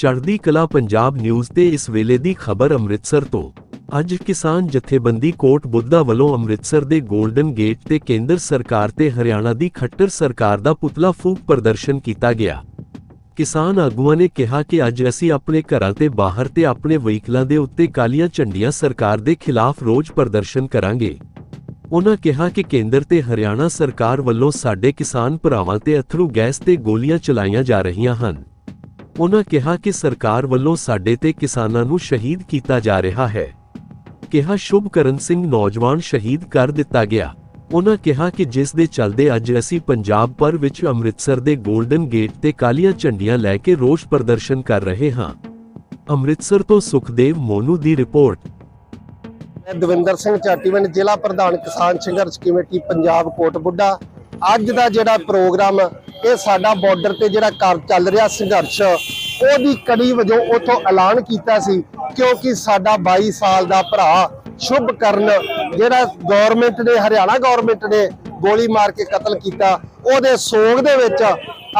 ਚੜ੍ਹਦੀ ਕਲਾ ਪੰਜਾਬ ਨਿਊਜ਼ ਤੇ ਇਸ ਵੇਲੇ ਦੀ ਖਬਰ ਅੰਮ੍ਰਿਤਸਰ ਤੋਂ। ਅੱਜ ਕਿਸਾਨ ਜਥੇਬੰਦੀ ਕੋਟ ਬੁੱਧਾ ਵੱਲੋਂ ਅੰਮ੍ਰਿਤਸਰ ਦੇ 골ਡਨ ਗੇਟ ਤੇ ਕੇਂਦਰ ਸਰਕਾਰ ਤੇ ਹਰਿਆਣਾ ਦੀ ਖੱਟਰ ਸਰਕਾਰ ਦਾ ਪੁਤਲਾ ਫੂਕ ਪ੍ਰਦਰਸ਼ਨ ਕੀਤਾ ਗਿਆ। ਕਿਸਾਨ ਆਗੂਆਂ ਨੇ ਕਿਹਾ ਕਿ ਅੱਜ ਅਸੀਂ ਆਪਣੇ ਘਰਾਂ ਤੇ ਬਾਹਰ ਤੇ ਆਪਣੇ ਵਹੀਕਲਾਂ ਦੇ ਉੱਤੇ ਕਾਲੀਆਂ ਝੰਡੀਆਂ ਸਰਕਾਰ ਦੇ ਖਿਲਾਫ ਰੋਜ਼ ਪ੍ਰਦਰਸ਼ਨ ਕਰਾਂਗੇ। ਉਨ੍ਹਾਂ ਕਿਹਾ ਕਿ ਕੇਂਦਰ ਤੇ ਹਰਿਆਣਾ ਸਰਕਾਰ ਵੱਲੋਂ ਸਾਡੇ ਕਿਸਾਨ ਭਰਾਵਾਂ ਤੇ ਅਥਰੂ ਗੈਸ ਤੇ ਗੋਲੀਆਂ ਚਲਾਈਆਂ ਜਾ ਰਹੀਆਂ ਹਨ। ਉਨ੍ਹਾਂ ਕਿਹਾ ਕਿ ਸਰਕਾਰ ਵੱਲੋਂ ਸਾਡੇ ਤੇ ਕਿਸਾਨਾਂ ਨੂੰ ਸ਼ਹੀਦ ਕੀਤਾ ਜਾ ਰਿਹਾ ਹੈ। ਕਿਹਾ ਸ਼ੁਭਕਰਨ ਸਿੰਘ ਨੌਜਵਾਨ ਸ਼ਹੀਦ ਕਰ ਦਿੱਤਾ ਗਿਆ। ਉਨ੍ਹਾਂ ਕਿਹਾ ਕਿ ਜਿਸ ਦੇ ਚੱਲਦੇ ਅੱਜ ਅਸੀਂ ਪੰਜਾਬ ਭਰ ਵਿੱਚ ਅੰਮ੍ਰਿਤਸਰ ਦੇ 골ਡਨ ਗੇਟ ਤੇ ਕਾਲੀਆਂ ਝੰਡੀਆਂ ਲੈ ਕੇ ਰੋਸ ਪ੍ਰਦਰਸ਼ਨ ਕਰ ਰਹੇ ਹਾਂ। ਅੰਮ੍ਰਿਤਸਰ ਤੋਂ ਸੁਖਦੇਵ ਮੋਨੂ ਦੀ ਰਿਪੋਰਟ। ਮੈਂ ਦਵਿੰਦਰ ਸਿੰਘ ਚਾਟੀਵਿੰਡ, ਜ਼ਿਲ੍ਹਾ ਪ੍ਰਧਾਨ ਕਿਸਾਨ ਸੰਘਰਸ਼ ਕਮੇਟੀ, ਪੰਜਾਬ ਕੋਟ ਬੁੱਢਾ ਅੱਜ ਦਾ ਜਿਹੜਾ ਪ੍ਰੋਗਰਾਮ ਕਿ ਸਾਡਾ ਬਾਰਡਰ ਤੇ ਜਿਹੜਾ ਕਰ ਚੱਲ ਰਿਹਾ ਸੰਘਰਸ਼, ਉਹਦੀ ਕੜੀ ਵਜੋਂ ਉਥੋਂ ਐਲਾਨ ਕੀਤਾ ਸੀ, ਕਿਉਂਕਿ ਸਾਡਾ 22 ਸਾਲ ਦਾ ਭਰਾ ਸ਼ੁਭ ਕਰਨ, ਜਿਹੜਾ ਗਵਰਨਮੈਂਟ ਨੇ, ਹਰਿਆਣਾ ਗਵਰਨਮੈਂਟ ਨੇ ਗੋਲੀ ਮਾਰ ਕੇ ਕਤਲ ਕੀਤਾ, ਉਹਦੇ ਸੋਗ ਦੇ ਵਿੱਚ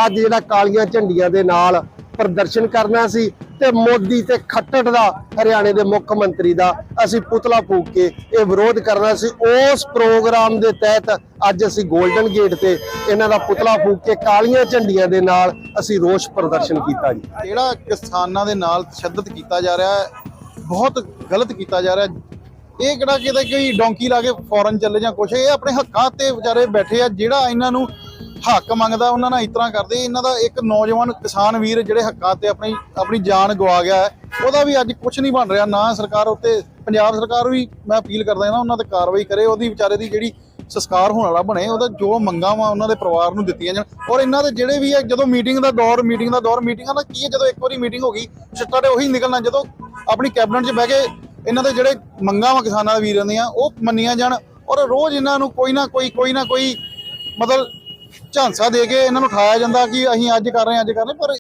ਅੱਜ ਜਿਹੜਾ ਕਾਲੀਆਂ ਝੰਡੀਆਂ ਦੇ ਨਾਲ ਪ੍ਰਦਰਸ਼ਨ ਕਰਨਾ ਸੀ ਤੇ ਮੋਦੀ ਤੇ ਖੱਟੜ ਦਾ, ਹਰਿਆਣੇ ਦੇ ਮੁੱਖ ਮੰਤਰੀ ਦਾ ਅਸੀਂ ਪੁਤਲਾ ਫੂਕ ਕੇ ਇਹ ਵਿਰੋਧ ਕਰਨਾ ਸੀ। ਉਸ ਪ੍ਰੋਗਰਾਮ ਦੇ ਤਹਿਤ ਅੱਜ ਅਸੀਂ 골ਡਨ ਗੇਟ ਤੇ ਇਹਨਾਂ ਦਾ ਪੁਤਲਾ ਫੂਕ ਕੇ ਕਾਲੀਆਂ ਝੰਡੀਆਂ ਦੇ ਨਾਲ ਅਸੀਂ ਰੋਸ ਪ੍ਰਦਰਸ਼ਨ ਕੀਤਾ ਜੀ। ਜਿਹੜਾ ਕਿਸਾਨਾਂ ਦੇ ਨਾਲ ਤਸ਼ੱਦਦ ਕੀਤਾ ਜਾ ਰਿਹਾ ਹੈ? ਬਹੁਤ ਗਲਤ ਕੀਤਾ ਜਾ ਰਿਹਾ ਹੈ। ਇਹ ਕਿਹੜਾ ਕਿਤੇ ਕੋਈ ਡੋਂਕੀ ਲਾ ਕੇ ਫੌਰਨ ਚੱਲੇ ਜਾਂ ਕੁਛ, ਇਹ ਆਪਣੇ ਹੱਕਾਂ ਤੇ ਵਿਚਾਰੇ ਬੈਠੇ ਆ, ਜਿਹੜਾ ਇਹਨਾਂ ਨੂੰ ਹੱਕ ਮੰਗਦਾ, ਉਹਨਾਂ ਨਾਲ ਇਸ ਤਰ੍ਹਾਂ ਕਰਦੇ। ਇਹਨਾਂ ਦਾ ਇੱਕ ਨੌਜਵਾਨ ਕਿਸਾਨ ਵੀਰ ਜਿਹੜੇ ਹੱਕਾਂ ਤੇ ਆਪਣੀ ਆਪਣੀ ਜਾਨ ਗਵਾ ਗਿਆ ਹੈ, ਉਹਦਾ ਵੀ ਅੱਜ ਕੁਝ ਨਹੀਂ ਬਣ ਰਿਹਾ। ਨਾ ਸਰਕਾਰ ਉੱਤੇ, ਪੰਜਾਬ ਸਰਕਾਰ ਵੀ ਮੈਂ ਅਪੀਲ ਕਰਦਾ ਹਾਂ ਨਾ ਉਹਨਾਂ ਤੇ ਕਾਰਵਾਈ ਕਰੇ। ਉਹਦੀ ਵਿਚਾਰੇ ਦੀ ਜਿਹੜੀ ਸੰਸਕਾਰ ਹੋਣ ਵਾਲਾ ਬਣੇ, ਉਹਦਾ ਜੋ ਮੰਗਾਂ ਵਾ ਉਹਨਾਂ ਦੇ ਪਰਿਵਾਰ ਨੂੰ ਦਿੱਤੀਆਂ ਜਾਣ। ਔਰ ਇਹਨਾਂ ਦੇ ਜਿਹੜੇ ਵੀ ਹੈ, ਜਦੋਂ ਮੀਟਿੰਗ ਦਾ ਦੌਰ ਮੀਟਿੰਗ ਦਾ ਦੌਰ ਮੀਟਿੰਗਾਂ ਦਾ ਕੀ ਹੈ, ਜਦੋਂ ਇੱਕ ਵਾਰੀ ਮੀਟਿੰਗ ਹੋ ਗਈ ਛੱਟਾ ਤੇ ਉਹੀ ਨਿਕਲਣਾ। ਜਦੋਂ ਆਪਣੀ ਕੈਬਨਿਟ 'ਚ ਬਹਿ ਕੇ ਇਹਨਾਂ ਦੇ ਜਿਹੜੇ ਮੰਗਾਂ ਵਾ ਕਿਸਾਨਾਂ ਦੇ ਵੀਰਾਂ ਦੀਆਂ, ਉਹ ਮੰਨੀਆਂ ਜਾਣ। ਔਰ ਰੋਜ਼ ਇਹਨਾਂ ਨੂੰ ਕੋਈ ਨਾ ਕੋਈ ਕੋਈ ਨਾ ਕੋਈ ਮਤਲਬ ਝਾਂਸਾ ਦੇ ਕੇ ਇਹਨਾਂ ਨੂੰ ਉਠਾਇਆ ਜਾਂਦਾ ਕਿ ਅਸੀਂ ਅੱਜ ਕਰ ਰਹੇ ਹਾਂ ਅੱਜ ਕਰ ਰਹੇ ਹਾਂ, ਪਰ